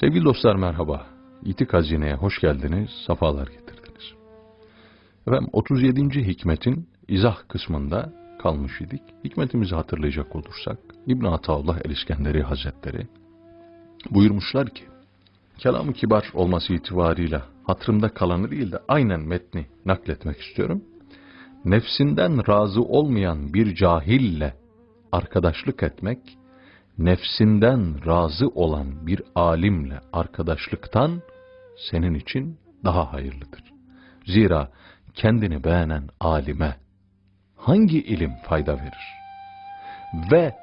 Sevgili dostlar merhaba. İtik Hazine'ye hoş geldiniz, safalar getirdiniz. Efendim 37. hikmetin izah kısmında kalmış idik. Hikmetimizi hatırlayacak olursak İbn Ataullah el-İskenderi Hazretleri buyurmuşlar ki kelamı kibar olması itibarıyla hatırımda kalanı değil de aynen metni nakletmek istiyorum. Nefsinden razı olmayan bir cahille arkadaşlık etmek nefsinden razı olan bir alimle arkadaşlıktan senin için daha hayırlıdır. Zira kendini beğenen alime hangi ilim fayda verir? Ve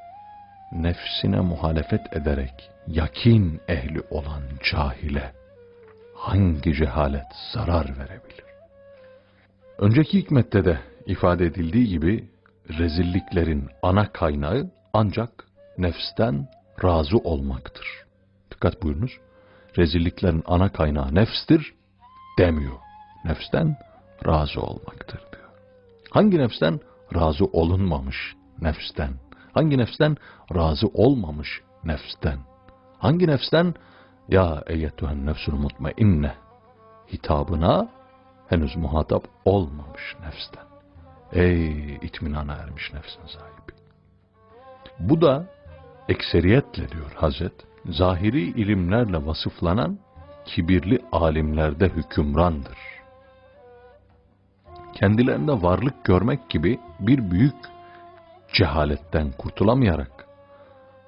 nefsine muhalefet ederek yakin ehli olan cahile hangi cehalet zarar verebilir? Önceki hikmette de ifade edildiği gibi rezilliklerin ana kaynağı ancak nefsten razı olmaktır. Dikkat buyurunuz. Rezilliklerin ana kaynağı nefstir demiyor. Nefsten razı olmaktır diyor. Hangi nefsten? Razı olunmamış nefsten. Hangi nefsten? Razı olmamış nefsten. Hangi nefsten? Ya eyyetühen nefsul mutmainne hitabına henüz muhatap olmamış nefsten. Ey itminana ermiş nefsin sahibi. Bu da ekseriyetle diyor Hazret, zahiri ilimlerle vasıflanan kibirli alimlerde hükümrandır. Kendilerinde varlık görmek gibi bir büyük cehaletten kurtulamayarak,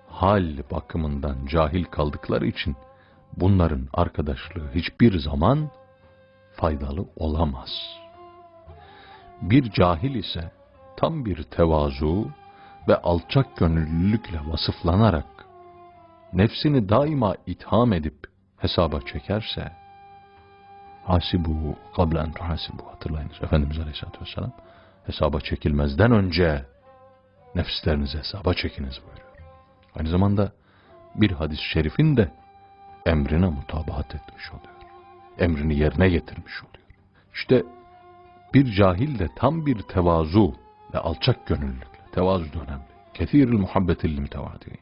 hal bakımından cahil kaldıkları için bunların arkadaşlığı hiçbir zaman faydalı olamaz. Bir cahil ise tam bir tevazu ve alçak gönüllülükle vasıflanarak nefsini daima itham edip hesaba çekerse hasibu kablen tuhasibu hatırlayınız Efendimiz Aleyhisselatü Vesselam hesaba çekilmezden önce nefislerinizi hesaba çekiniz buyuruyor. Aynı zamanda bir hadis-i şerifin de emrine mutabahat etmiş oluyor. Emrini yerine getirmiş oluyor. İşte bir cahil de tam bir tevazu ve alçak gönüllülükle, tevazu da önemli. Kethiril muhabbetil mütevadiyin.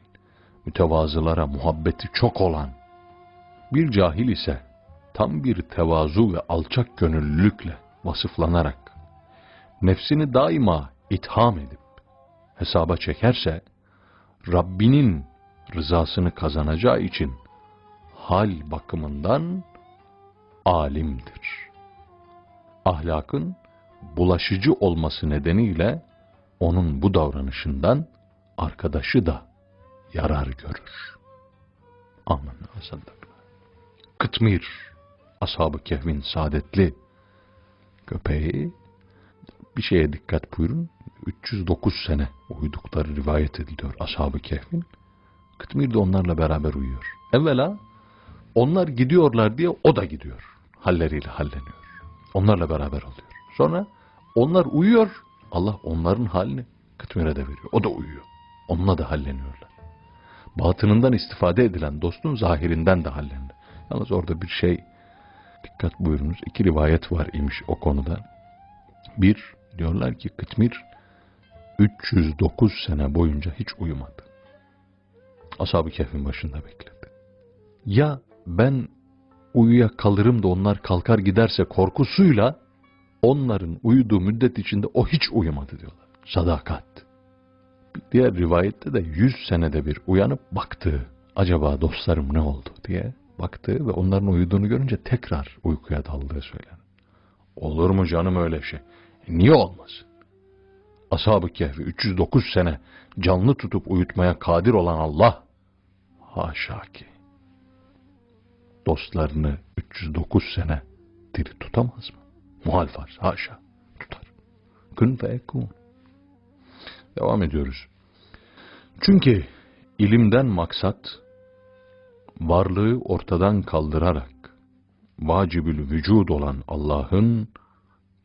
Mütevazılara muhabbeti çok olan bir cahil ise tam bir tevazu ve alçak gönüllülükle vasıflanarak nefsini daima itham edip hesaba çekerse Rabbinin rızasını kazanacağı için hal bakımından alimdir. Ahlakın bulaşıcı olması nedeniyle onun bu davranışından arkadaşı da yarar görür. Amin. Kıtmir, ashab-ı kehvin saadetli köpeği bir şeye dikkat buyurun. 309 sene uyudukları rivayet ediliyor ashab-ı kehvin. Kıtmir de onlarla beraber uyuyor. Evvela onlar gidiyorlar diye o da gidiyor. Halleriyle halleniyor. Onlarla beraber oluyor. Sonra onlar uyuyor. Allah onların halini Kıtmir'e de veriyor. O da uyuyor. Onunla da halleniyorlar. Batınından istifade edilen dostun zahirinden de hallenir. Yalnız orada bir şey dikkat buyurunuz. İki rivayet var imiş o konuda. Bir, diyorlar ki Kıtmir 309 sene boyunca hiç uyumadı. Ashab-ı Kehf'in başında bekledi. Ya ben uyuya kalırım da onlar kalkar giderse korkusuyla onların uyuduğu müddet içinde o hiç uyumadı diyorlar. Sadakat. Bir diğer rivayette de yüz senede bir uyanıp baktı. Acaba dostlarım ne oldu diye baktı ve onların uyuduğunu görünce tekrar uykuya daldığı söylenir. Olur mu canım öyle şey? E niye olmasın? Ashab-ı Kehf'i 309 sene canlı tutup uyutmaya kadir olan Allah haşa ki dostlarını 309 sene diri tutamaz mı? Muhal farz. Haşa. Tutar. Kün fe ekun. Devam ediyoruz. Çünkü ilimden maksat varlığı ortadan kaldırarak vacibül vücud olan Allah'ın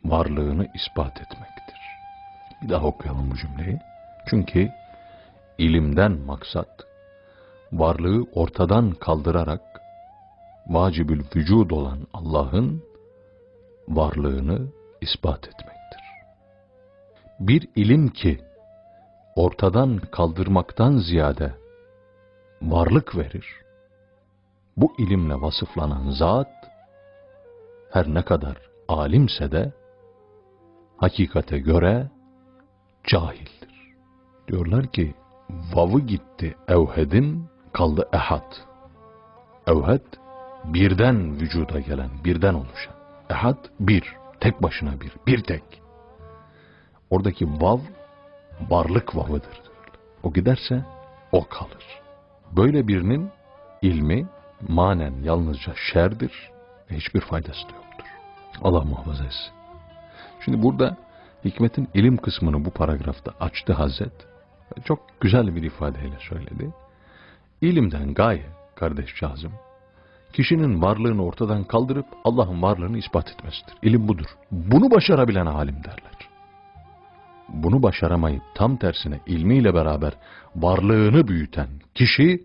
varlığını ispat etmektir. Bir daha okuyalım bu cümleyi. Çünkü ilimden maksat varlığı ortadan kaldırarak vacibül vücud olan Allah'ın varlığını ispat etmektir. Bir ilim ki ortadan kaldırmaktan ziyade varlık verir, bu ilimle vasıflanan zat her ne kadar alimse de hakikate göre cahildir. Diyorlar ki vavı gitti evhedin kaldı ehad. Evhed birden vücuda gelen, birden oluşan. Ehad bir, tek başına bir, bir tek. Oradaki vav varlık vavıdır. O giderse o kalır. Böyle birinin ilmi manen yalnızca şerdir ve hiçbir faydası da yoktur. Allah muhafaza etsin. Şimdi burada hikmetin ilim kısmını bu paragrafta açtı Hazret. Çok güzel bir ifadeyle söyledi. İlimden gaye kardeş Cazım, kişinin varlığını ortadan kaldırıp Allah'ın varlığını ispat etmesidir. İlim budur. Bunu başarabilen alim derler. Bunu başaramayıp tam tersine ilmiyle beraber varlığını büyüten kişi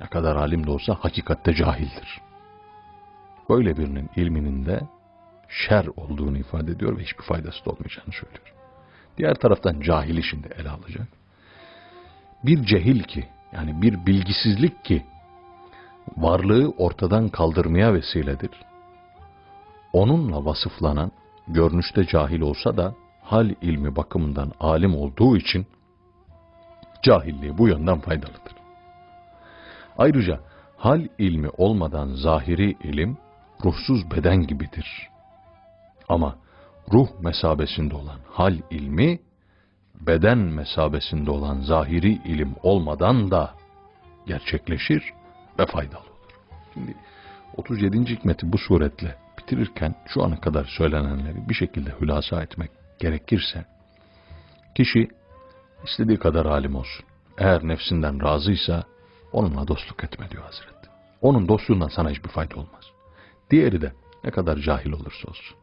ne kadar alim de olsa hakikatte cahildir. Böyle birinin ilminin de şer olduğunu ifade ediyor ve hiçbir faydası da olmayacağını söylüyor. Diğer taraftan cahili şimdi ele alacak. Bir cehil ki yani bir bilgisizlik ki varlığı ortadan kaldırmaya vesiledir. Onunla vasıflanan görünüşte cahil olsa da hal ilmi bakımından alim olduğu için cahilliği bu yönden faydalıdır. Ayrıca hal ilmi olmadan zahiri ilim ruhsuz beden gibidir. Ama ruh mesabesinde olan hal ilmi beden mesabesinde olan zahiri ilim olmadan da gerçekleşir ve faydalı olur. Şimdi 37. hikmeti bu suretle bitirirken şu ana kadar söylenenleri bir şekilde hülasa etmek gerekirse kişi istediği kadar alim olsun. Eğer nefsinden razıysa onunla dostluk etme diyor Hazret. Onun dostluğundan sana hiçbir fayda olmaz. Diğeri de ne kadar cahil olursa olsun.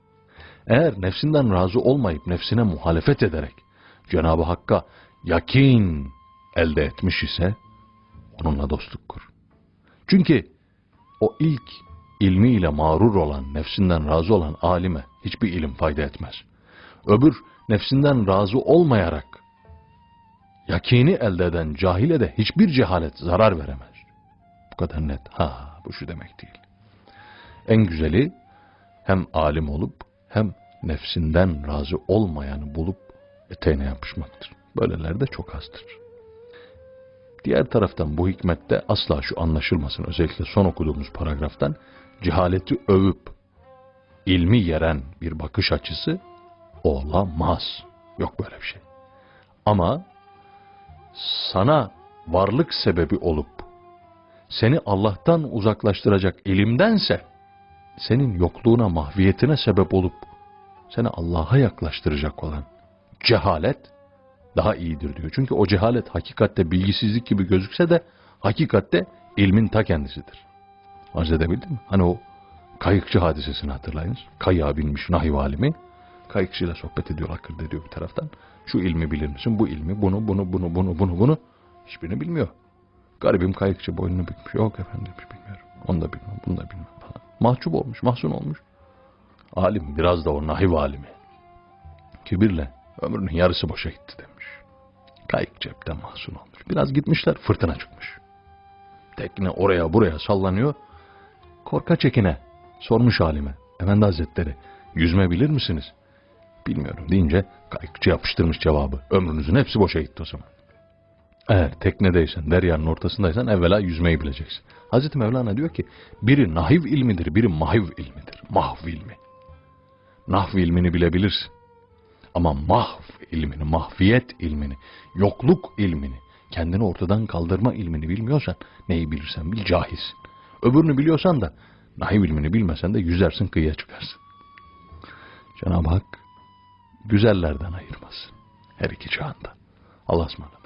Eğer nefsinden razı olmayıp nefsine muhalefet ederek Cenab-ı Hakk'a yakin elde etmiş ise onunla dostluk kur. Çünkü o ilk ilmiyle mağrur olan, nefsinden razı olan alime hiçbir ilim fayda etmez. Öbür nefsinden razı olmayarak yakini elde eden cahile de hiçbir cehalet zarar veremez. Bu kadar net. Ha bu şu demek değil. En güzeli hem alim olup hem nefsinden razı olmayanı bulup eteğine yapışmaktır. Böyleler de çok azdır. Diğer taraftan bu hikmette asla şu anlaşılmasın özellikle son okuduğumuz paragraftan cehaleti övüp ilmi yeren bir bakış açısı olamaz. Yok böyle bir şey. Ama sana varlık sebebi olup seni Allah'tan uzaklaştıracak ilimdense senin yokluğuna, mahviyetine sebep olup seni Allah'a yaklaştıracak olan cehalet daha iyidir diyor. Çünkü o cehalet hakikatte bilgisizlik gibi gözükse de hakikatte ilmin ta kendisidir. Arz edebildim mi? Hani o kayıkçı hadisesini hatırlayınız. Kayığa binmiş nahiv alimi. Kayıkçıyla sohbet ediyor, akıl ediyor bir taraftan. Şu ilmi bilir misin? Bu ilmi, bunu, bunu, bunu, bunu, bunu, bunu. Hiçbirini bilmiyor. Garibim kayıkçı boynunu bükmüş. Yok efendim bilmiyorum. Onu da bilmem, bunu da bilmem falan. Mahcup olmuş, mahzun olmuş. Alim biraz da o nahiv alimi. Kibirle ömrünün yarısı boşa gitti demiş. Kayık cepten mahzun olmuş. Biraz gitmişler fırtına çıkmış. Tekne oraya buraya sallanıyor. Korka çekine sormuş halime. Efendi Hazretleri yüzme bilir misiniz? Bilmiyorum deyince kayıkçı yapıştırmış cevabı. Ömrünüzün hepsi boşa gitti o zaman. Eğer teknedeysen, deryanın ortasındaysan evvela yüzmeyi bileceksin. Hazreti Mevlana diyor ki biri nahiv ilmidir, biri mahiv ilmidir. Mahv ilmi. Nahv ilmini bilebilirsin. Ama mahv ilmini, mahviyet ilmini, yokluk ilmini, kendini ortadan kaldırma ilmini bilmiyorsan neyi bilirsen bil cahilsin. Öbürünü biliyorsan da nahiv ilmini bilmesen de yüzersin kıyıya çıkarsın. Cenab-ı Hak güzellerden ayırmasın. Her iki çağında. Allah'a ısmarladık.